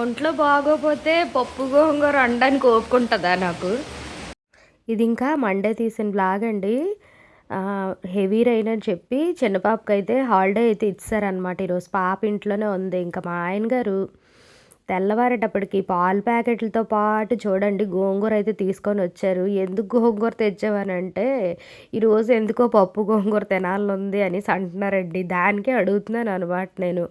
ఒంట్లో బాగోపోతే పప్పు గోంగూర వండడానికి ఓపుకుంటుందా నాకు? ఇది ఇంకా మండే తీసిన బ్లాగ్ అండి. హెవీ రైన్ అని చెప్పి చిన్న పాపకి అయితే హాలిడే అయితే ఇచ్చారనమాట ఈరోజు పాప ఇంట్లోనే ఉంది. ఇంకా మా ఆయన గారు తెల్లవారేటప్పటికి పాల ప్యాకెట్లతో పాటు చూడండి గోంగూర అయితే తీసుకొని వచ్చారు. ఎందుకు గోంగూర తెచ్చావనంటే ఈరోజు ఎందుకో పప్పు గోంగూర తినాలనుంది అనేసి అంటున్నారండి. దానికే అడుగుతున్నాను అనమాట నేను.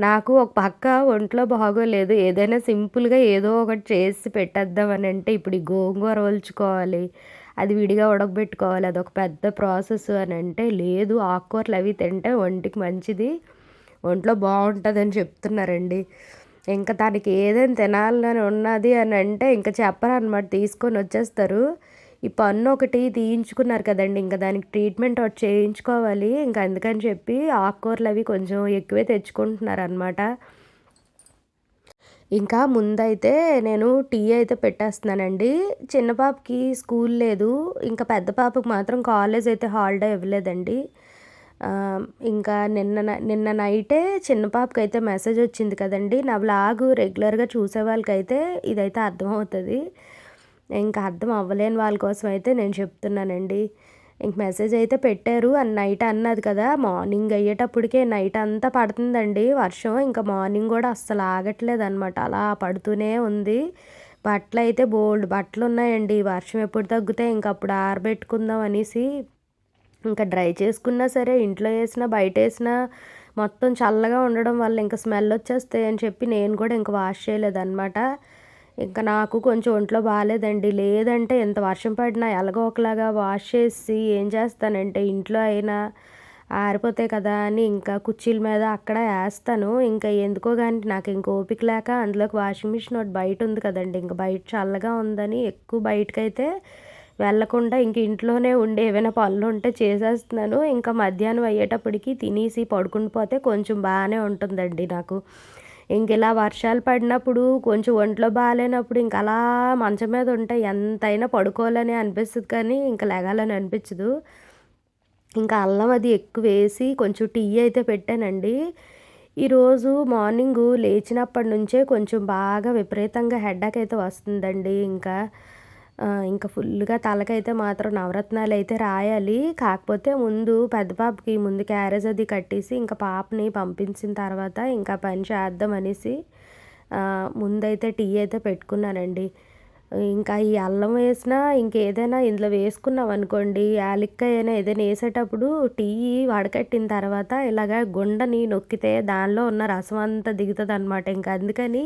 నాకు ఒక పక్క ఒంట్లో బాగోలేదు. ఏదైనా సింపుల్గా ఏదో ఒకటి చేసి పెట్టేద్దామని అంటే ఇప్పుడు ఈ గోంగూర ఒలుచుకోవాలి అది విడిగా ఉడకబెట్టుకోవాలి అదొక పెద్ద ప్రాసెస్ అని అంటే లేదు. ఆకుకూరలు అవి తింటే ఒంటికి మంచిది ఒంట్లో బాగుంటుందని చెప్తున్నారండి. ఇంకా దానికి ఏదైనా తినాలని ఉన్నది అని అంటే ఇంకా చెప్పరనమాట తీసుకొని వచ్చేస్తారు. ఈ పన్ను ఒకటి తీయించుకున్నారు కదండి ఇంకా దానికి ట్రీట్మెంట్ ఒకటి చేయించుకోవాలి. ఇంకా అందుకని చెప్పి ఆకుకూరలు అవి కొంచెం ఎక్కువే తెచ్చుకుంటున్నారు అనమాట ఇంకా ముందైతే నేను టీ అయితే పెట్టేస్తున్నానండి. చిన్న పాపకి స్కూల్ లేదు. ఇంకా పెద్ద పాపకి మాత్రం కాలేజ్ అయితే హాలిడే ఇవ్వలేదండి. ఇంకా నిన్న నిన్న నైటే చిన్న పాపకైతే మెసేజ్ వచ్చింది కదండి. నా బ్లాగ్ రెగ్యులర్గా చూసే వాళ్ళకైతే ఇదైతే అర్థమవుతుంది. ఇంకా అర్థం అవ్వలేని వాళ్ళ కోసం అయితే నేను చెప్తున్నానండి. ఇంక మెసేజ్ అయితే పెట్టారు. అని నైట్ అన్నది కదా మార్నింగ్ అయ్యేటప్పటికే నైట్ అంతా పడుతుందండి వర్షం. ఇంకా మార్నింగ్ కూడా అస్సలు ఆగట్లేదు అనమాట అలా పడుతూనే ఉంది. బట్టలు అయితే బోల్డ్ బట్టలు ఉన్నాయండి వర్షం ఎప్పుడు తగ్గితే ఇంక అప్పుడు ఆరబెట్టుకుందాం అనేసి ఇంకా డ్రై చేసుకున్నా సరే ఇంట్లో వేసినా బయట వేసినా మొత్తం చల్లగా ఉండడం వల్ల ఇంకా స్మెల్ వచ్చేస్తాయి అని చెప్పి నేను కూడా ఇంకా వాష్ చేయలేదన్నమాట. ఇంకా నాకు కొంచెం ఒంట్లో బాగాలేదండి. లేదంటే ఎంత వర్షం పడినా ఎలాగో ఒకలాగా వాష్ చేసి ఏం చేస్తానంటే ఇంట్లో అయినా ఆరిపోతాయి కదా అని ఇంకా కుర్చీల మీద అక్కడ వేస్తాను. ఇంకా ఎందుకో కానీ నాకు ఇంక ఓపిక లేక అందులోకి వాషింగ్ మిషన్ ఒకటి బయట ఉంది కదండి. ఇంకా బయట చల్లగా ఉందని ఎక్కువ బయటకైతే వెళ్ళకుండా ఇంక ఇంట్లోనే ఉండి ఏవైనా పనులు ఉంటే చేసేస్తున్నాను. ఇంకా మధ్యాహ్నం అయ్యేటప్పటికి తినేసి పడుకుని పోతే కొంచెం బాగానే ఉంటుందండి నాకు. ఇంక ఇలా వర్షాలు పడినప్పుడు కొంచెం ఒంట్లో బాగాలేనప్పుడు ఇంక అలా మంచం మీద ఉంటే ఎంతైనా పడుకోవాలని అనిపిస్తుంది కానీ ఇంకా లెగాలని అనిపించదు. ఇంకా అల్లం అది ఎక్కువ వేసి కొంచెం టీ అయితే పెట్టానండి. ఈరోజు మార్నింగు లేచినప్పటి నుంచే కొంచెం బాగా విపరీతంగా హెడ్ఏక్ అయితే వస్తుందండి. ఇంకా ఇంకా ఫుల్గా తలకైతే మాత్రం నవరత్నాలు అయితే రాయాలి. కాకపోతే ముందు పెద్ద పాపకి ముందు క్యారేజ్ అది కట్టేసి ఇంకా పాపని పంపించిన తర్వాత ఇంకా పని చేద్దాం అనేసి ముందైతే టీ అయితే పెట్టుకున్నానండి. ఇంకా ఈ అల్లం వేసినా ఇంకేదైనా ఇందులో వేసుకున్నాం అనుకోండి యాలక్కాయ అయినా ఏదైనా వేసేటప్పుడు టీ వడకట్టిన తర్వాత ఇలాగ గుండని నొక్కితే దానిలో ఉన్న రసం అంతా దిగుతుంది అనమాట ఇంకా అందుకని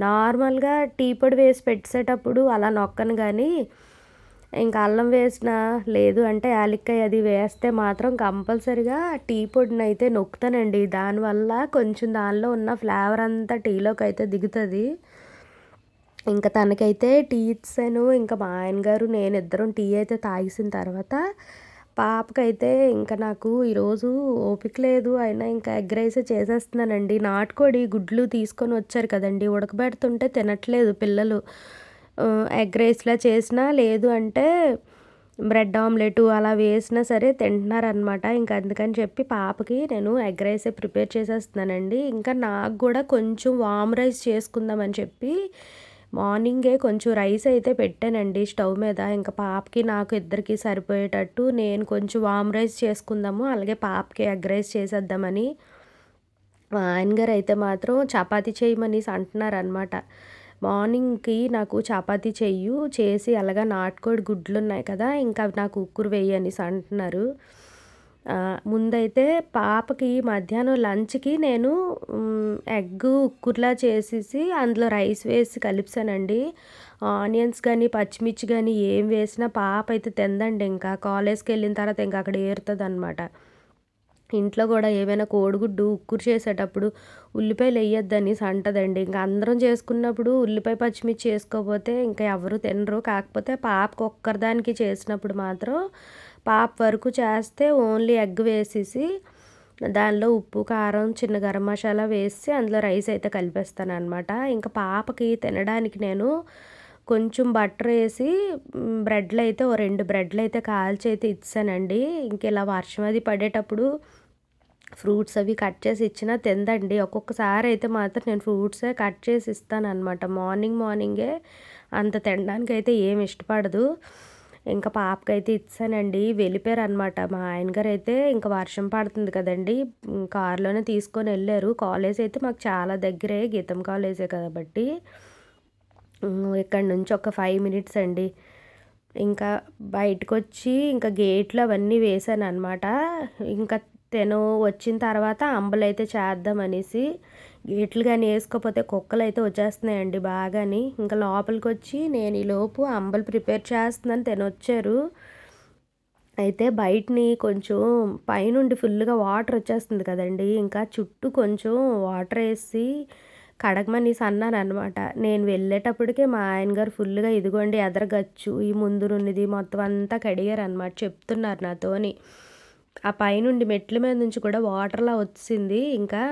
నార్మల్గా టీ పొడి వేసి పెట్టేసేటప్పుడు అలా నొక్కను కానీ ఇంకా అల్లం వేసిన లేదు అంటే యాలక్కాయ అది వేస్తే మాత్రం కంపల్సరిగా టీ పొడిని అయితే నొక్కుతానండి. దానివల్ల కొంచెం దానిలో ఉన్న ఫ్లేవర్ అంతా టీలోకి అయితే దిగుతుంది. ఇంకా తనకైతే టీ ఇచ్చాను. ఇంకా మా ఆయన గారు నేను ఇద్దరం టీ అయితే తాగేసిన తర్వాత పాపకైతే ఇంకా నాకు ఈరోజు ఓపిక లేదు. అయినా ఇంకా ఎగ్ రైస్ చేసేస్తున్నానండి. నాటుకోడి గుడ్లు తీసుకొని వచ్చారు కదండి. ఉడకబెడుతుంటే తినట్లేదు పిల్లలు. ఎగ్ రైస్లా చేసినా లేదు అంటే బ్రెడ్ ఆమ్లెట్ అలా వేసినా సరే తింటున్నారనమాట ఇంకా అందుకని చెప్పి పాపకి నేను ఎగ్ రైసే ప్రిపేర్ చేసేస్తున్నానండి. ఇంకా నాకు కూడా కొంచెం వామ్ రైస్ చేసుకుందామని చెప్పి మార్నింగే కొంచెం రైస్ అయితే పెట్టానండి స్టవ్ మీద. ఇంకా పాపకి నాకు ఇద్దరికి సరిపోయేటట్టు నేను కొంచెం వామ్ రైస్ చేసుకుందాము అలాగే పాపకి ఎగ్ రైస్ చేసేద్దామని. ఆయన గారు అయితే మాత్రం చపాతి చేయమని అంటున్నారు అనమాట మార్నింగ్కి నాకు చపాతి చెయ్యు చేసి అలాగా నాటుకోడి గుడ్లు ఉన్నాయి కదా ఇంకా నాకు ఉక్కురు వెయ్యి అనేసి అంటున్నారు. ముందైతే పాపకి మధ్యాహ్నం లంచ్కి నేను ఎగ్ ఉక్కుర్లా చేసేసి అందులో రైస్ వేసి కలిపానండి ఆనియన్స్ కానీ పచ్చిమిర్చి కానీ ఏం వేసినా పాప అయితే తిందండి ఇంకా. కాలేజ్కి వెళ్ళిన తర్వాత ఇంకా అక్కడ ఏరుతుంది అనమాట ఇంట్లో కూడా ఏమైనా కోడిగుడ్డు ఉక్కురు చేసేటప్పుడు ఉల్లిపాయలు వేయొద్దని అంటదండి ఇంకా అందరం చేసుకున్నప్పుడు ఉల్లిపాయ పచ్చిమిర్చి చేసుకోకపోతే ఇంకా ఎవరు తినరు. కాకపోతే పాపకు ఒక్కరిదానికి చేసినప్పుడు మాత్రం పాప వరకు చేస్తే ఓన్లీ ఎగ్ వేసేసి దానిలో ఉప్పు కారం చిన్న గరం మసాలా వేసి అందులో రైస్ అయితే కలిపేస్తాను అనమాట ఇంకా పాపకి తినడానికి నేను కొంచెం బటర్ వేసి బ్రెడ్లు అయితే ఓ రెండు బ్రెడ్లు అయితే కాల్చి అయితే ఇచ్చానండి. ఇంక ఇలా వర్షం అది పడేటప్పుడు ఫ్రూట్స్ అవి కట్ చేసి ఇచ్చినా తిందండి. ఒక్కొక్కసారి అయితే మాత్రం నేను ఫ్రూట్సే కట్ చేసి ఇస్తాను అనమాట మార్నింగ్ మార్నింగే అంత తినడానికి అయితే ఏమి ఇష్టపడదు. ఇంకా పాపకైతే ఇచ్చానండి. వెళ్ళిపోయారనమాట మా ఆయన గారు అయితే ఇంకా వర్షం పడుతుంది కదండి. కారులోనే తీసుకొని వెళ్ళారు. కాలేజ్ అయితే మాకు చాలా దగ్గరే. గీతం కాలేజే కాబట్టి ఇక్కడ నుంచి ఒక ఫైవ్ మినిట్స్ అండి. ఇంకా బయటకు వచ్చి ఇంకా గేట్లు అవన్నీ వేసాను అనమాట ఇంకా తను వచ్చిన తర్వాత అంబలైతే చేద్దాం అనేసి గేట్లు కానీ వేసుకోకపోతే కుక్కలు అయితే వచ్చేస్తున్నాయండి బాగాని. ఇంకా లోపలికి వచ్చి నేను ఈలోపు అంబలు ప్రిపేర్ చేస్తున్నాను తినొచ్చారు. అయితే బయటని కొంచెం పైనుండి ఫుల్గా వాటర్ వచ్చేస్తుంది కదండి. ఇంకా చుట్టూ కొంచెం వాటర్ వేసి కడగమనేసి అన్నాను అనమాట నేను వెళ్ళేటప్పటికే మా ఆయన గారు ఫుల్గా ఇదిగోండి ఎదరగచ్చు ఈ ముందునున్నది మొత్తం అంతా కడిగారు అనమాట చెప్తున్నారు నాతోని. ఆ పైనుండి మెట్ల మీద నుంచి కూడా వాటర్లా వచ్చింది ఇంకా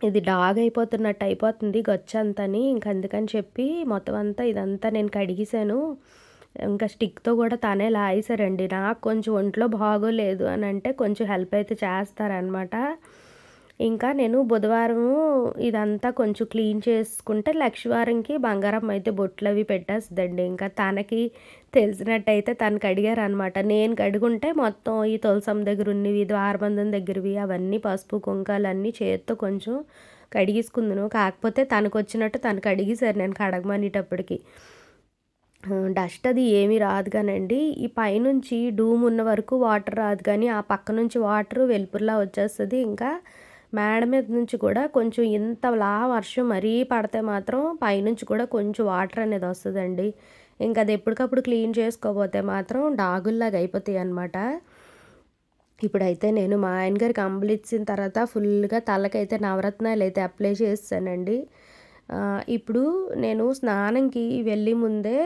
ఇది డాగ్ అయిపోతున్నట్టు అయిపోతుంది గొచ్చంతని ఇంక అందుకని చెప్పి మొత్తం అంతా ఇదంతా నేను కడిగేశాను. ఇంకా స్టిక్తో కూడా తనే లాగేశారండి. నాకు కొంచెం ఒంట్లో బాగోలేదు అని అంటే కొంచెం హెల్ప్ అయితే చేస్తారనమాట ఇంకా నేను బుధవారం ఇదంతా కొంచెం క్లీన్ చేసుకుంటే లక్షవారంకి బంగారం అయితే బొట్లు అవి పెట్టేస్తుందండి. ఇంకా తనకి తెలిసినట్టయితే తనకు అడిగారు అనమాట నేను కడుగుంటే మొత్తం ఈ తులసం దగ్గర ఉన్నవి ద్వారబంధం దగ్గరవి అవన్నీ పసుపు కుంకాలు అన్నీ చేత్తో కొంచెం కడిగేసుకుందును. కాకపోతే తనకు వచ్చినట్టు తనకు అడిగేశారు నేను కడగమనేటప్పటికి. డస్ట్ అది ఏమీ రాదు కానండి. ఈ పైనుంచి డూమ్ ఉన్న వరకు వాటర్ రాదు కానీ ఆ పక్క నుంచి వాటర్ వెలుపురిలా వచ్చేస్తుంది. ఇంకా మేడ మీద నుంచి కూడా కొంచెం ఇంతలా వర్షం మరీ పడితే మాత్రం పైనుంచి కూడా కొంచెం వాటర్ అనేది వస్తుందండి. ఇంకా అది ఎప్పటికప్పుడు క్లీన్ చేసుకోబోతే మాత్రం డాగుల్లాగా అయిపోతాయి అనమాట ఇప్పుడైతే నేను మా ఆయన గారికి అంబులు ఇచ్చిన తర్వాత ఫుల్గా తలకైతే నవరత్నాలు అయితే అప్లై చేస్తానండి. ఇప్పుడు నేను స్నానంకి వెళ్ళి ముందే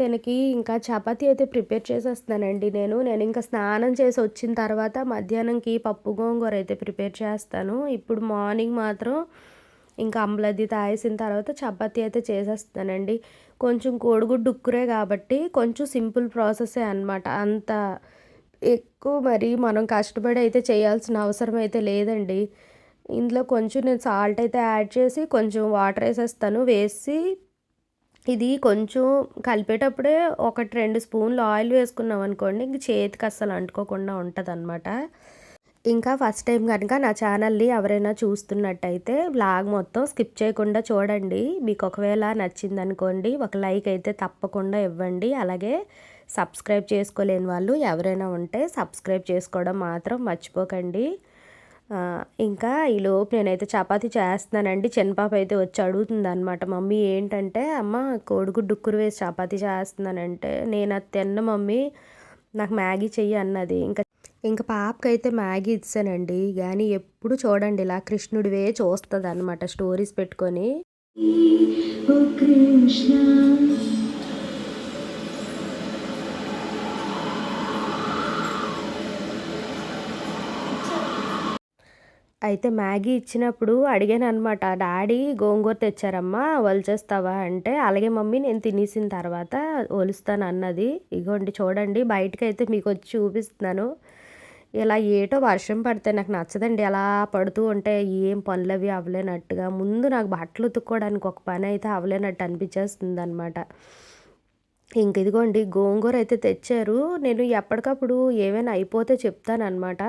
తనకి ఇంకా చపాతీ అయితే ప్రిపేర్ చేసేస్తానండి నేను. నేను ఇంకా స్నానం చేసి వచ్చిన తర్వాత మధ్యాహ్నంకి పప్పు గోంగూర అయితే ప్రిపేర్ చేస్తాను. ఇప్పుడు మార్నింగ్ మాత్రం ఇంకా అంబలది తాగేసిన తర్వాత చపాతీ అయితే చేసేస్తానండి కొంచెం కోడిగుడ్డు ఉక్కురే కాబట్టి కొంచెం సింపుల్ ప్రాసెసే అనమాట అంత ఎక్కువ మరి మనం కష్టపడి అయితే చేయాల్సిన అవసరం అయితే లేదండి. ఇందులో కొంచెం నేను సాల్ట్ అయితే యాడ్ చేసి కొంచెం వాటర్ వేసేస్తాను. వేసి ఇది కొంచెం కలిపేటప్పుడే ఒకటి రెండు స్పూన్లు ఆయిల్ వేసుకున్నాం అనుకోండి ఇంక చేతికి అస్సలు అంటుకోకుండా ఉంటుంది అనమాట ఇంకా ఫస్ట్ టైం కనుక నా ఛానల్ని ఎవరైనా చూస్తున్నట్టయితే బ్లాగ్ మొత్తం స్కిప్ చేయకుండా చూడండి. మీకు ఒకవేళ నచ్చింది అనుకోండి ఒక లైక్ అయితే తప్పకుండా ఇవ్వండి. అలాగే సబ్స్క్రైబ్ చేసుకోలేని వాళ్ళు ఎవరైనా ఉంటే సబ్స్క్రైబ్ చేసుకోవడం మాత్రం మర్చిపోకండి. ఇంకా ఈలోపు నేనైతే చపాతీ చేస్తున్నానండి. చిన్నపాప అయితే వచ్చి అడుగుతుంది అనమాట మమ్మీ ఏంటంటే అమ్మ కోడిగుడ్డు డుక్కురు వేసి చపాతీ చేస్తున్నానంటే నేను అది తిన్న మమ్మీ నాకు మ్యాగీ చెయ్యి అన్నది. ఇంకా ఇంకా పాపకైతే మ్యాగీ ఇచ్చానండి. కానీ ఎప్పుడు చూడండి ఇలా కృష్ణుడివే చూస్తుంది అనమాట స్టోరీస్ పెట్టుకొని. కృష్ణ అయితే మ్యాగీ ఇచ్చినప్పుడు అడిగాను అనమాట డాడీ గోంగూర తెచ్చారమ్మా వలిచేస్తావా అంటే అలాగే మమ్మీ నేను తినేసిన తర్వాత ఒలుస్తాను అన్నది ఇగోండి చూడండి బయటకైతే మీకు వచ్చి చూపిస్తున్నాను. ఇలా ఏటో వర్షం పడితే నాకు నచ్చదండి. అలా పడుతూ ఉంటే ఏం పనులు అవి అవ్వలేనట్టుగా ముందు నాకు బట్టలు ఉతుక్కోవడానికి ఒక పని అయితే అవ్వలేనట్టు అనిపించేస్తుంది అనమాట ఇంక ఇదిగోండి గోంగూర అయితే తెచ్చారు. నేను ఎప్పటికప్పుడు ఏమైనా అయిపోతే చెప్తానమాట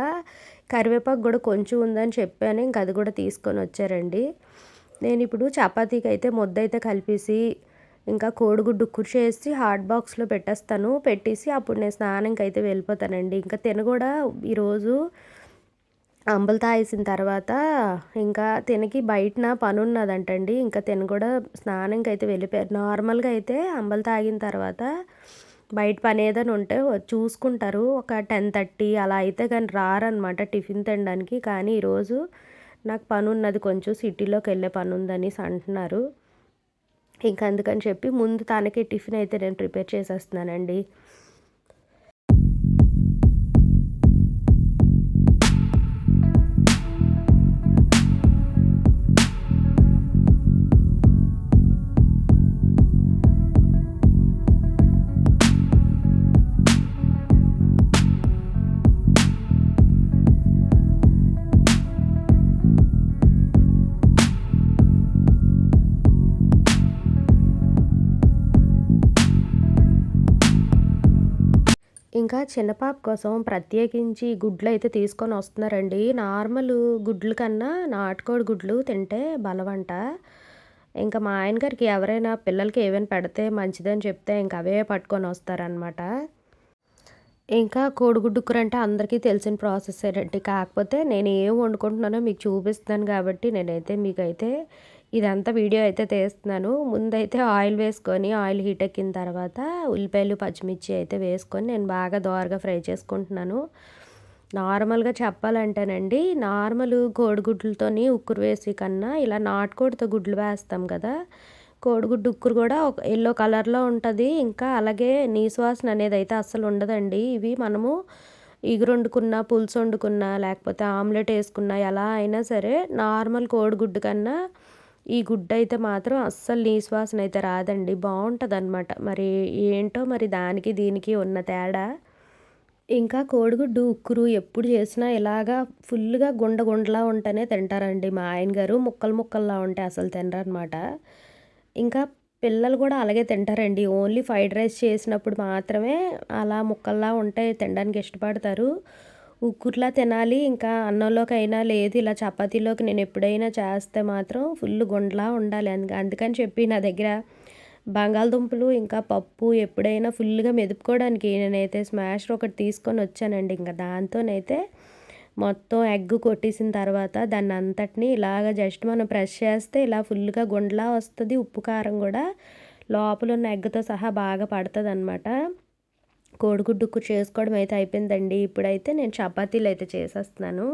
కరివేపాకు కూడా కొంచెం ఉందని చెప్పాను. ఇంక అది కూడా తీసుకొని వచ్చారండి. నేను ఇప్పుడు చపాతీకి అయితే ముద్ద అయితే కలిపేసి ఇంకా కోడిగుడ్డు కుర్చేసి హాట్ బాక్స్లో పెట్టేస్తాను. పెట్టేసి అప్పుడు నేను స్నానంకి అయితే వెళ్ళిపోతానండి. ఇంకా తిన కూడా ఈరోజు అంబలు తాగేసిన తర్వాత ఇంకా తినకి బయటన పని ఉన్నదంటండి. ఇంకా తిన కూడా స్నానంకి అయితే వెళ్ళిపోయారు. నార్మల్గా అయితే అంబలు తాగిన తర్వాత బయట పని ఏదైనా ఉంటే చూసుకుంటారు. ఒక టెన్ థర్టీ అలా అయితే కానీ రారనమాట టిఫిన్ తినడానికి. కానీ ఈరోజు నాకు పని ఉన్నది కొంచెం సిటీలోకి వెళ్ళే పని ఉందనేసి అంటున్నారు. ఇంకా అందుకని చెప్పి ముందు తనకి టిఫిన్ అయితే నేను ప్రిపేర్ చేసేస్తున్నానండి. ఇంకా చిన్నపాప కోసం ప్రత్యేకించి గుడ్లు అయితే తీసుకొని వస్తున్నారండి. నార్మల్ గుడ్ల కన్నా నాటుకోడి గుడ్లు తింటే బలవంట. ఇంకా మా ఆయన గారికి ఎవరైనా పిల్లలకి ఏమైనా పెడితే మంచిదని చెప్తే ఇంకా అవే పట్టుకొని వస్తారనమాట ఇంకా కోడిగుడ్డు కూర అంటే అందరికీ తెలిసిన ప్రాసెస్ ఏంటంటే కాకపోతే నేను ఏం వండుకుంటున్నానో మీకు చూపిస్తున్నాను కాబట్టి నేనైతే మీకైతే ఇదంతా వీడియో అయితే తీస్తున్నాను. ముందైతే ఆయిల్ వేసుకొని ఆయిల్ హీట్ ఎక్కిన తర్వాత ఉల్లిపాయలు పచ్చిమిర్చి అయితే వేసుకొని నేను బాగా దోరగా ఫ్రై చేసుకుంటున్నాను. నార్మల్గా చెప్పాలంటేనండి నార్మల్ కోడిగుడ్లతోని ఉక్కురు వేసి కన్నా ఇలా నాటుకోడితో గుడ్లు వేస్తాం కదా కోడిగుడ్డు ఉక్కురు కూడా ఒక ఎల్లో కలర్లో ఉంటుంది. ఇంకా అలాగే నీసువాసన అనేది అయితే అస్సలు ఉండదండి. ఇవి మనము ఇగురు వండుకున్నా పులుసు వండుకున్న లేకపోతే ఆమ్లెట్ వేసుకున్న ఎలా అయినా సరే నార్మల్ కోడిగుడ్డు కన్నా ఈ గుడ్డ అయితే మాత్రం అస్సలు నీసు వాసన అయితే రాదండి. బాగుంటుంది అనమాట మరి ఏంటో మరి దానికి దీనికి ఉన్న తేడా? ఇంకా కోడిగుడ్డు ఉక్కురు ఎప్పుడు చేసినా ఇలాగా ఫుల్గా గుండ గుండలా ఉంటేనే తింటారండి. మా ఆయన గారు ముక్కలు ముక్కల్లా ఉంటే అసలు తినరనమాట ఇంకా పిల్లలు కూడా అలాగే తింటారండి. ఓన్లీ ఫ్రైడ్ రైస్ చేసినప్పుడు మాత్రమే అలా ముక్కల్లా ఉంటే తినడానికి ఇష్టపడతారు. ఉక్కుర్లా తినాలి ఇంకా అన్నంలోకి అయినా లేదు ఇలా చపాతీలోకి నేను ఎప్పుడైనా చేస్తే మాత్రం ఫుల్ గుండ్లా ఉండాలి. అందుకని చెప్పి నా దగ్గర బంగాళదుంపలు ఇంకా పప్పు ఎప్పుడైనా ఫుల్గా మెదుపుకోవడానికి నేనైతే స్మాషర్ ఒకటి తీసుకొని వచ్చానండి. ఇంకా దాంతోనైతే మొత్తం ఎగ్ కొట్టేసిన తర్వాత దాన్ని అంతటిని ఇలాగ జస్ట్ మనం ప్రెస్ చేస్తే ఇలా ఫుల్గా గుండ్లా వస్తుంది. ఉప్పు కారం కూడా లోపల ఉన్న ఎగ్తో సహా బాగా పడుతుంది అనమాట కోడిగుడ్డుకు చేసుకోవడం అయితే అయిపోయిందండి. ఇప్పుడైతే నేను చపాతీలు అయితే చేసేస్తున్నాను.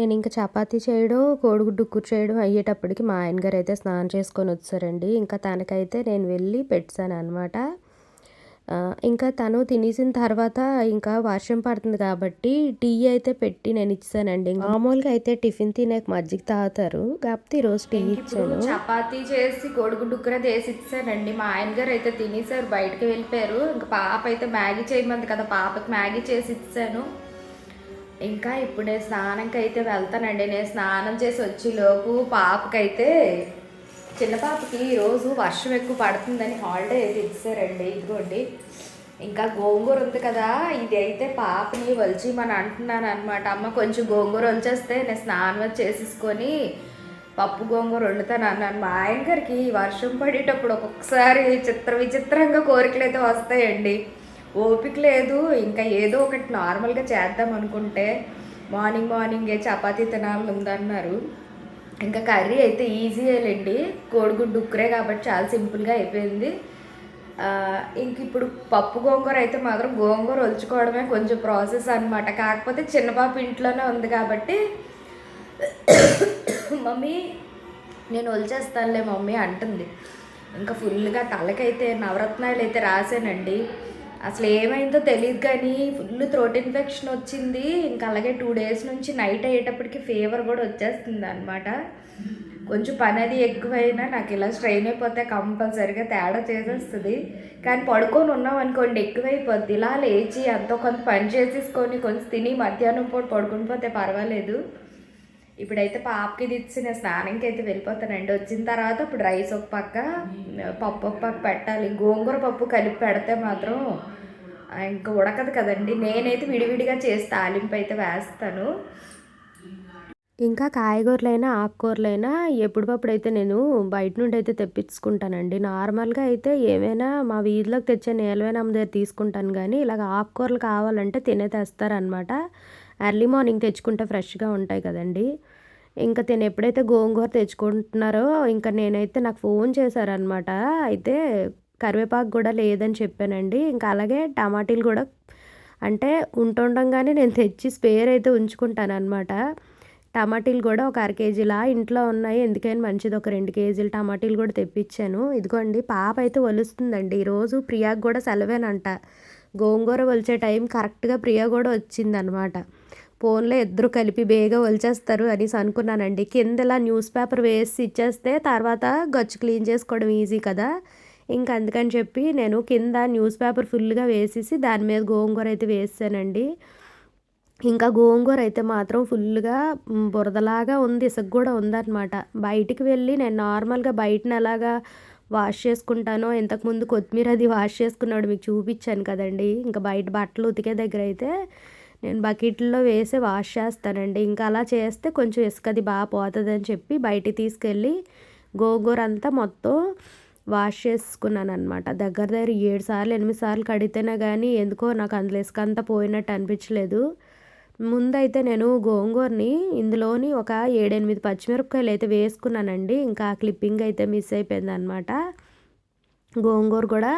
నేను ఇంకా చపాతీ చేయడం కోడిగుడ్డు కూర చేయడం అయ్యేటప్పటికి మా ఆయన గారు అయితే స్నానం చేసుకొని వచ్చారండి. ఇంకా తనకైతే నేను వెళ్ళి పెట్టాను అనమాట ఇంకా తను తినేసిన తర్వాత ఇంకా వర్షం పడుతుంది కాబట్టి టీ అయితే పెట్టి నేను ఇచ్చానండి. మామూలుగా అయితే టిఫిన్ తినేక మజ్జిగ తాగుతారు. కాకపోతే ఈరోజు టీ ఇచ్చాను. చపాతీ చేసి కోడిగుడ్డు ఉక్కర చేసి ఇచ్చానండి. మా ఆయన గారు అయితే తినేసారు బయటకు వెళ్ళిపోయారు. ఇంకా పాప అయితే మ్యాగీ చేయమంది కదా పాపకి మ్యాగీ చేసి ఇచ్చాను. ఇంకా ఇప్పుడు నేను స్నానంకి అయితే వెళ్తానండి. నేను స్నానం చేసి వచ్చేలోపు పాపకైతే చిన్న పాపకి ఈరోజు వర్షం ఎక్కువ పడుతుందని హాలిడే అయితే ఇచ్చారండి. ఇదిగోండి. ఇంకా గోంగూర ఉంది కదా ఇది అయితే పాపని మన అంటున్నాను అనమాట అమ్మ కొంచెం గోంగూర వంచేస్తే నేను స్నానం చేసేసుకొని పప్పు గోంగూర వండుతాను అన్నాను మా ఆయన గారికి వర్షం పడేటప్పుడు ఒక్కొక్కసారి చిత్ర విచిత్రంగా కోరికలు అయితే వస్తాయండి. ఓపిక లేదు. ఇంకా ఏదో ఒకటి నార్మల్గా చేద్దాం అనుకుంటే మార్నింగ్ మార్నింగే చపాతీ తినాలని ఉందన్నారు ఇంకా కర్రీ అయితే ఈజీయేలేండి కోడిగుడ్డు ఉక్కరే కాబట్టి చాలా సింపుల్గా అయిపోయింది. ఇంక ఇప్పుడు పప్పు గోంగూర అయితే మాత్రం గోంగూర ఒలుచుకోవడమే కొంచెం ప్రాసెస్ అనమాట కాకపోతే చిన్నపాప ఇంట్లోనే ఉంది కాబట్టి మమ్మీ నేను ఒలిచేస్తానులే మమ్మీ అంటుంది. ఇంకా ఫుల్గా తలకైతే నవరత్నాలు అయితే రాశానండి. అసలు ఏమైందో తెలియదు కానీ ఫుల్ థ్రోట్ ఇన్ఫెక్షన్ వచ్చింది. ఇంకా అలాగే టూ డేస్ నుంచి నైట్ అయ్యేటప్పటికి ఫీవర్ కూడా వచ్చేస్తుంది అనమాట కొంచెం పని అది ఎక్కువైనా నాకు ఇలా స్ట్రెయిన్ అయిపోతే కంపల్సరీగా తేడా చేసేస్తుంది. కానీ పడుకొని ఉన్నాం అనుకోండి ఎక్కువైపోద్ది. ఇలా లేచి ఎంతో కొంత పని చేసేసుకొని కొంచెం తిని మధ్యాహ్నం పూట పడుకుని పోతే పర్వాలేదు. ఇప్పుడైతే పాపకి తెచ్చి నేను స్నానంకి అయితే వెళ్ళిపోతానండి. వచ్చిన తర్వాత ఇప్పుడు రైస్ ఒక పక్క పప్పు ఒక పక్క పెట్టాలి. గోంగూర పప్పు కలిపి పెడితే మాత్రం ఇంకా ఉడకదు కదండి. నేనైతే విడివిడిగా చేసి తాలింపు అయితే వేస్తాను. ఇంకా కాయగూరలైనా ఆకుకూరలైనా ఎప్పుడప్పుడు అయితే నేను బయట నుండి అయితే తెప్పించుకుంటానండి. నార్మల్గా అయితే ఏమైనా మా వీధిలోకి తెచ్చే నేలవైనా దగ్గర తీసుకుంటాను కానీ ఇలాగ ఆకుకూరలు కావాలంటే తినే తెస్తారనమాట ఎర్లీ మార్నింగ్ తెచ్చుకుంటే ఫ్రెష్గా ఉంటాయి కదండీ. ఇంకా తిని ఎప్పుడైతే గోంగూర తెచ్చుకుంటున్నారో ఇంకా నేనైతే నాకు ఫోన్ చేశారనమాట అయితే కరివేపాకు కూడా లేదని చెప్పానండి. ఇంకా అలాగే టమాటీలు కూడా అంటే ఉంటుండగానే నేను తెచ్చి స్పేర్ అయితే ఉంచుకుంటాను అనమాట టమాటీలు కూడా ఒక అర కేజీలా ఇంట్లో ఉన్నాయి. ఎందుకైనా మంచిది. ఒక రెండు కేజీలు టమాటీలు కూడా తెప్పించాను. ఇదిగోండి పాప అయితే వలుస్తుందండి ఈరోజు ప్రియాకు కూడా సెలవేనంట. గోంగూర వలిచే టైం కరెక్ట్గా ప్రియా కూడా వచ్చిందనమాట ఫోన్లో ఇద్దరు కలిపి బేగా వలిచేస్తారు అనేసి అనుకున్నానండి. కింద ఇలా న్యూస్ పేపర్ వేసి ఇచ్చేస్తే తర్వాత గచ్చు క్లీన్ చేసుకోవడం ఈజీ కదా. ఇంకా అందుకని చెప్పి నేను కింద న్యూస్ పేపర్ ఫుల్గా వేసేసి దాని మీద గోంగూర అయితే వేసానండి. ఇంకా గోంగూర అయితే మాత్రం ఫుల్గా బురదలాగా ఉంది ఇసుక కూడా ఉందన్నమాట. బయటికి వెళ్ళి నేను నార్మల్గా బయటను ఎలాగా వాష్ చేసుకుంటానో ఇంతకుముందు కొత్తిమీర అది వాష్ చేసుకున్నాడు మీకు చూపించాను కదండి. ఇంకా బయట బట్టలు ఉతికే దగ్గర అయితే నేను బకెట్లో వేసి వాష్ చేస్తానండి. ఇంకా అలా చేస్తే కొంచెం ఇసుక అది బాగా పోతుందని చెప్పి బయటికి తీసుకెళ్ళి గోంగూర అంతా మొత్తం వాష్ చేసుకున్నాను అనమాట దగ్గర దగ్గర ఏడు సార్లు ఎనిమిది సార్లు కడితేనే కానీ ఎందుకో నాకు అందులో ఇసుక అంతా పోయినట్టు అనిపించలేదు. ముందైతే నేను గోంగూరని ఇందులోని ఒక ఏడెనిమిది పచ్చిమిరపకాయలు అయితే వేసుకున్నానండి. ఇంకా క్లిప్పింగ్ అయితే మిస్ అయిపోయింది అనమాట గోంగూర కూడా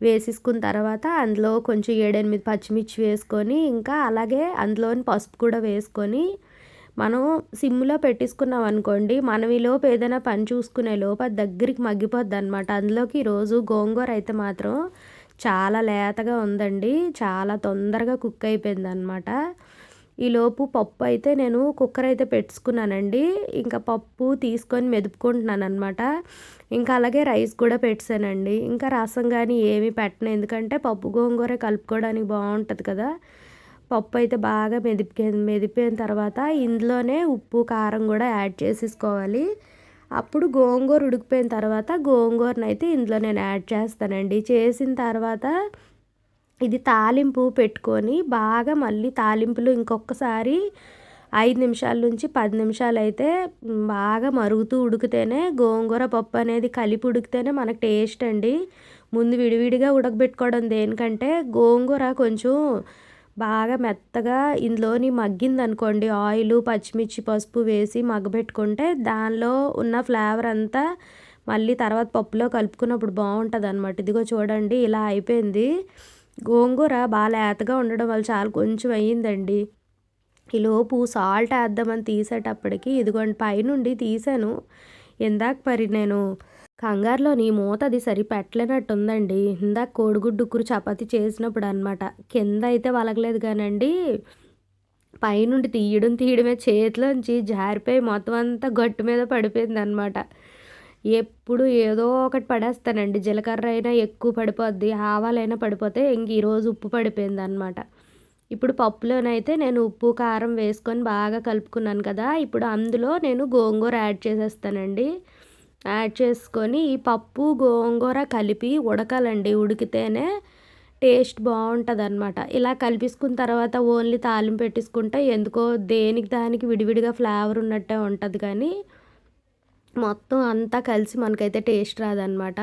వేసేసుకున్న తర్వాత అందులో కొంచెం ఏడెనిమిది పచ్చిమిర్చి వేసుకొని ఇంకా అలాగే అందులోని పసుపు కూడా వేసుకొని మనం సిమ్లో పెట్టేసుకున్నాం అనుకోండి మనం ఈలోపు లోపు ఏదైనా పని చూసుకునే లోపు అది దగ్గరికి మగ్గిపోద్ది అనమాట అందులోకి ఈరోజు గోంగూర అయితే మాత్రం చాలా లేతగా ఉందండి చాలా తొందరగా కుక్ అయిపోయింది అనమాట ఈలోపు పప్పు అయితే నేను కుక్కర్ అయితే పెట్టుకున్నానండి. ఇంకా పప్పు తీసుకొని మెదుపుకుంటున్నాను అనమాట ఇంకా అలాగే రైస్ కూడా పెట్టానండి. ఇంకా రసం కానీ ఏమీ పెట్టను. ఎందుకంటే పప్పు గోంగూర కలుపుకోవడానికి బాగుంటుంది కదా. పప్పు అయితే బాగా మెదిపి మెదిపిన తర్వాత ఇందులోనే ఉప్పు కారం కూడా యాడ్ చేసేసుకోవాలి. అప్పుడు గోంగూర ఉడికిపోయిన తర్వాత గోంగూరను అయితే ఇందులో నేను యాడ్ చేస్తానండి. చేసిన తర్వాత ఇది తాలింపు పెట్టుకొని బాగా మళ్ళీ తాలింపులు ఇంకొకసారి ఐదు నిమిషాల నుంచి పది నిమిషాలు అయితే బాగా మరుగుతూ ఉడికితేనే గోంగూర పప్పు అనేది కలిపి ఉడికితేనే మనకు టేస్ట్ అండి. ముందు విడివిడిగా ఉడకబెట్టుకోవడం దేనికంటే గోంగూర కొంచెం బాగా మెత్తగా ఇందులోని మగ్గింది అనుకోండి ఆయిల్ పచ్చిమిర్చి పసుపు వేసి మగ్గబెట్టుకుంటే దానిలో ఉన్న ఫ్లేవర్ అంతా మళ్ళీ తర్వాత పప్పులో కలుపుకున్నప్పుడు బాగుంటుంది అనమాట ఇదిగో చూడండి ఇలా అయిపోయింది. గోంగూర బాగా లేతగా ఉండడం వల్ల చాలా కొంచెం అయ్యిందండి. ఈలోపు సాల్ట్ వేద్దామని తీసేటప్పటికి ఇదిగోండి పైనుండి తీసాను. ఇందాక మరి నేను కంగారులోని మూత అది సరి పెట్టలేనట్టుందండి ఇందాక కోడిగుడ్డు ఉక్కురు చపాతి చేసినప్పుడు అనమాట కింద అయితే వలగలేదు కానండి. పైనుండి తీయడం తీయడమే చేతిలోంచి జారిపోయి మొత్తం అంతా గట్టు మీద పడిపోయింది అనమాట ఎప్పుడు ఏదో ఒకటి పడేస్తానండి. జీలకర్ర అయినా ఎక్కువ పడిపోద్ది ఆవాలైనా పడిపోతే ఇంక ఈరోజు ఉప్పు పడిపోయింది అనమాట ఇప్పుడు పప్పులోనైతే నేను ఉప్పు కారం వేసుకొని బాగా కలుపుకున్నాను కదా ఇప్పుడు అందులో నేను గోంగూర యాడ్ చేసేస్తానండి. యాడ్ చేసుకొని ఈ పప్పు గోంగూర కలిపి ఉడకాలండి. ఉడికితేనే టేస్ట్ బాగుంటుంది అనమాట ఇలా కలిపేసుకున్న తర్వాత ఓన్లీ తాలింపు పెట్టేసుకుంటే ఎందుకో దేనికి దానికి విడివిడిగా ఫ్లేవర్ ఉన్నట్టే ఉంటుంది కానీ మొత్తం అంతా కలిసి మనకైతే టేస్ట్ రాదనమాట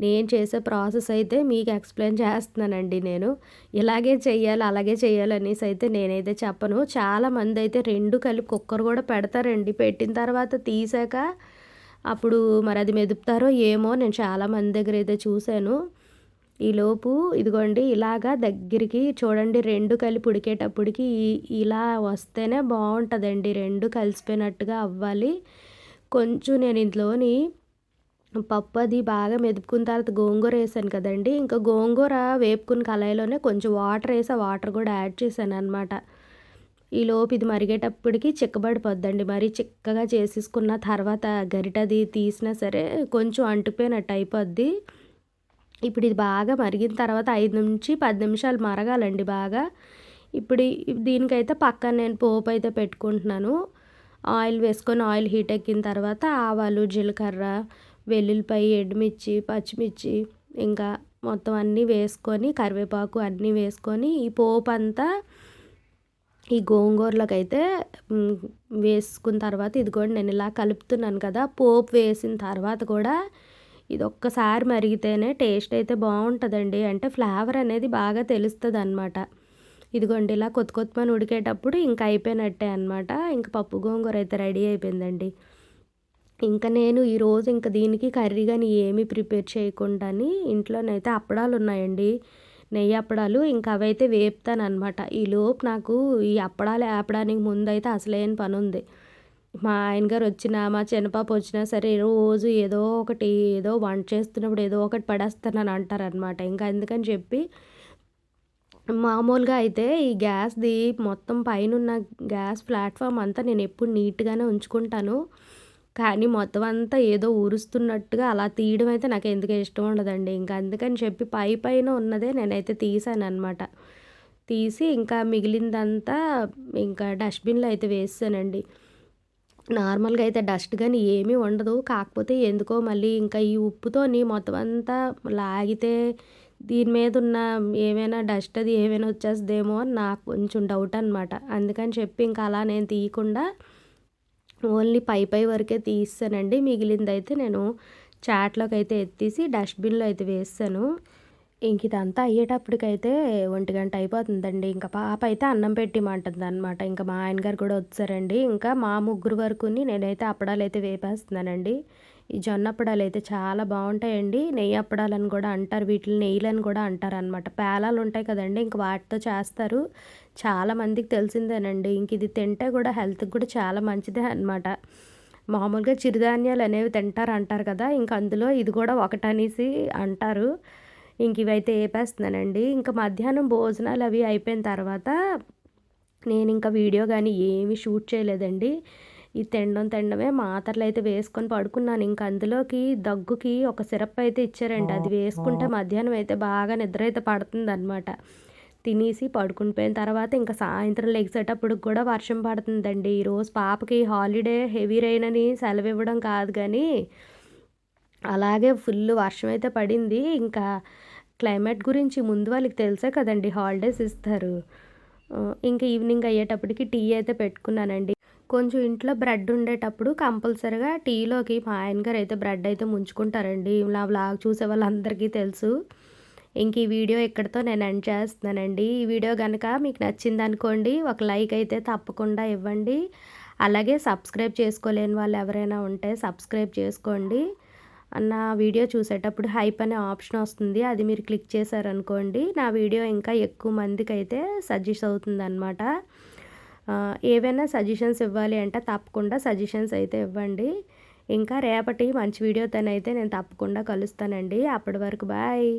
నేను చేసే ప్రాసెస్ అయితే మీకు ఎక్స్ప్లెయిన్ చేస్తున్నానండి నేను. ఇలాగే చేయాలి అలాగే చేయాలి అనేసి అయితే నేనైతే చెప్పను. చాలామంది అయితే రెండు కలిపి కుక్కర్ కూడా పెడతారండి. పెట్టిన తర్వాత తీసాక అప్పుడు మరి అది మెదుపుతారో ఏమో నేను చాలామంది దగ్గర అయితే చూశాను. ఈలోపు ఇదిగోండి ఇలాగా దగ్గరికి చూడండి రెండు కలిపి ఉడికేటప్పటికి ఇలా వస్తేనే బాగుంటుందండి. రెండు కలిసిపోయినట్టుగా అవ్వాలి. కొంచెం నేను ఇంట్లోని పప్పు అది బాగా మెదుపుకున్న తర్వాత గోంగూర వేసాను కదండి. ఇంకా గోంగూర వేపుకున్న కళాయిలోనే కొంచెం వాటర్ వేసి ఆ వాటర్ కూడా యాడ్ చేశాను అనమాట ఈలోపు ఇది మరిగేటప్పటికి చిక్కబడిపోద్దండి. మరి చిక్కగా చేసేసుకున్న తర్వాత గరిటది తీసినా సరే కొంచెం అంటుపోయినట్టు అయిపోద్ది. ఇప్పుడు ఇది బాగా మరిగిన తర్వాత ఐదు నుంచి పది నిమిషాలు మరగాలండి బాగా. ఇప్పుడు దీనికైతే పక్కన నేను పోపు అయితే పెట్టుకుంటున్నాను. ఆయిల్ వేసుకొని ఆయిల్ హీట్ ఎక్కిన తర్వాత ఆవాలు జీలకర్ర వెల్లుల్లిపాయ ఎండుమిర్చి పచ్చిమిర్చి ఇంకా మొత్తం అన్నీ వేసుకొని కరివేపాకు అన్నీ వేసుకొని ఈ పోపు అంతా ఈ గోంగూరలోకి అయితే వేసుకున్న తర్వాత ఇది కూడా నేను ఇలా కలుపుతున్నాను కదా పోపు వేసిన తర్వాత కూడా ఇది ఒక్కసారి మరిగితేనే టేస్ట్ అయితే బాగుంటుందండి. అంటే ఫ్లేవర్ అనేది బాగా తెలుస్తుంది అనమాట ఇదిగోండి ఇలా కొత్త కొత్తమని ఉడికేటప్పుడు ఇంకా అయిపోయినట్టే అనమాట ఇంకా పప్పు గోంగూర అయితే రెడీ అయిపోయిందండి. ఇంకా నేను ఈరోజు ఇంకా దీనికి కర్రీ కానీ ఏమీ ప్రిపేర్ చేయకుండాని ఇంట్లోనైతే అప్పడాలు ఉన్నాయండి. నెయ్యి అప్పడాలు ఇంకా అవైతే వేపుతానమాట ఈలోపు ఈ లోపు నాకు ఈ అప్పడాలు వేపడానికి ముందు అయితే అసలేం పని ఉంది మా ఆయన గారు వచ్చినా మా చిన్నపాప వచ్చినా సరే రోజు ఏదో ఒకటి ఏదో వంట చేస్తున్నప్పుడు ఏదో ఒకటి పడేస్తానని అంటారనమాట ఇంకా అందుకని చెప్పి మామూలుగా అయితే ఈ గ్యాస్ది మొత్తం పైన ఉన్న గ్యాస్ ప్లాట్ఫామ్ అంతా నేను ఎప్పుడు నీట్గానే ఉంచుకుంటాను. కానీ మొత్తం అంతా ఏదో ఊరుస్తున్నట్టుగా అలా తీయడం అయితే నాకు ఎందుకు ఇష్టం ఉండదండి. ఇంకా అందుకని చెప్పి పై పైన ఉన్నదే నేనైతే తీసాను అనమాట తీసి ఇంకా మిగిలిందంతా ఇంకా డస్ట్బిన్లో అయితే వేసానండి నార్మల్గా అయితే డస్ట్ కానీ ఏమీ ఉండదు. కాకపోతే ఎందుకో మళ్ళీ ఇంకా ఈ ఉప్పుతోని మొత్తం అంతా లాగితే దీని మీద ఉన్న ఏమైనా డస్ట్ అది ఏమైనా వచ్చేస్తుందేమో అని నాకు కొంచెం డౌట్ అనమాట అందుకని చెప్పి ఇంకా అలా నేను తీయకుండా ఓన్లీ పై పై వరకే తీస్తానండి. మిగిలిందైతే నేను చాట్లోకి అయితే ఎత్తేసి డస్ట్బిన్లో అయితే వేస్తాను. ఇంక ఇదంతా అయ్యేటప్పటికైతే ఒంటి గంట అయిపోతుందండి. ఇంకా పాప అయితే అన్నం పెట్టిమంటుంది అనమాట ఇంకా మా ఆయన గారు కూడా వచ్చారండి. ఇంకా మా ముగ్గురు వరకుని నేనైతే అప్పడాలు అయితే వేపేస్తున్నానండి. ఈ జొన్న అప్పడాలు అయితే చాలా బాగుంటాయండి. నెయ్యి అప్పడాలని కూడా అంటారు. వీటిని నెయ్యిలని కూడా అంటారు అనమాట పేలాలు ఉంటాయి కదండి. ఇంక వాటితో చేస్తారు. చాలా మందికి తెలిసిందేనండి. ఇంక ఇది తింటే కూడా హెల్త్కి కూడా చాలా మంచిదే అనమాట మామూలుగా చిరుధాన్యాలు అనేవి తింటారు అంటారు కదా. ఇంక అందులో ఇది కూడా ఒకటనేసి అంటారు. ఇంక ఇవైతే వేపేస్తున్నానండి ఇంకా మధ్యాహ్నం భోజనాలు అవి అయిపోయిన తర్వాత నేను ఇంకా వీడియో కానీ ఏమీ షూట్ చేయలేదండి. ఈ తినడం తినడమే మాత్రలు అయితే వేసుకొని పడుకున్నాను. ఇంకా అందులోకి దగ్గుకి ఒక సిరప్ అయితే ఇచ్చారండి అది వేసుకుంటే మధ్యాహ్నం అయితే బాగా నిద్ర అయితే పడుతుంది అనమాట తినేసి పడుకుని పోయిన తర్వాత ఇంకా సాయంత్రం లెగిసేటప్పుడు కూడా వర్షం పడుతుందండి. ఈరోజు పాపకి హాలిడే హెవీ రెయిన్ అని సెలవు ఇవ్వడం కాదు కానీ అలాగే ఫుల్ వర్షం అయితే పడింది. ఇంకా క్లైమేట్ గురించి ముందు వాళ్ళకి తెలుసే కదండి హాలిడేస్ ఇస్తారు. ఇంకా ఈవినింగ్ అయ్యేటప్పటికి టీ అయితే పెట్టుకున్నానండి. కొంచెం ఇంట్లో బ్రెడ్ ఉండేటప్పుడు కంపల్సరిగా టీలోకి మా ఆయన గారు అయితే బ్రెడ్ అయితే ముంచుకుంటారండి. నా వ్లాగ్ చూసే వాళ్ళందరికీ తెలుసు. ఇంక ఈ వీడియో ఇక్కడితో నేను ఎండ్ చేస్తున్నానండి. ఈ వీడియో కనుక మీకు నచ్చింది అనుకోండి ఒక లైక్ అయితే తప్పకుండా ఇవ్వండి. అలాగే సబ్స్క్రైబ్ చేసుకోలేని వాళ్ళు ఎవరైనా ఉంటే సబ్స్క్రైబ్ చేసుకోండి. నా వీడియో చూసేటప్పుడు హైప్ అనే ఆప్షన్ వస్తుంది. అది మీరు క్లిక్ చేశారనుకోండి నా వీడియో ఇంకా ఎక్కువ మందికి అయితే సజెస్ట్ అవుతుంది అనమాట ఏవైనా సజెషన్స్ ఇవ్వాలి అంటే తప్పకుండా సజెషన్స్ అయితే ఇవ్వండి. ఇంకా రేపటి మంచి వీడియోతోనైతే నేను తప్పకుండా కలుస్తానండి. అప్పటి వరకు బాయ్.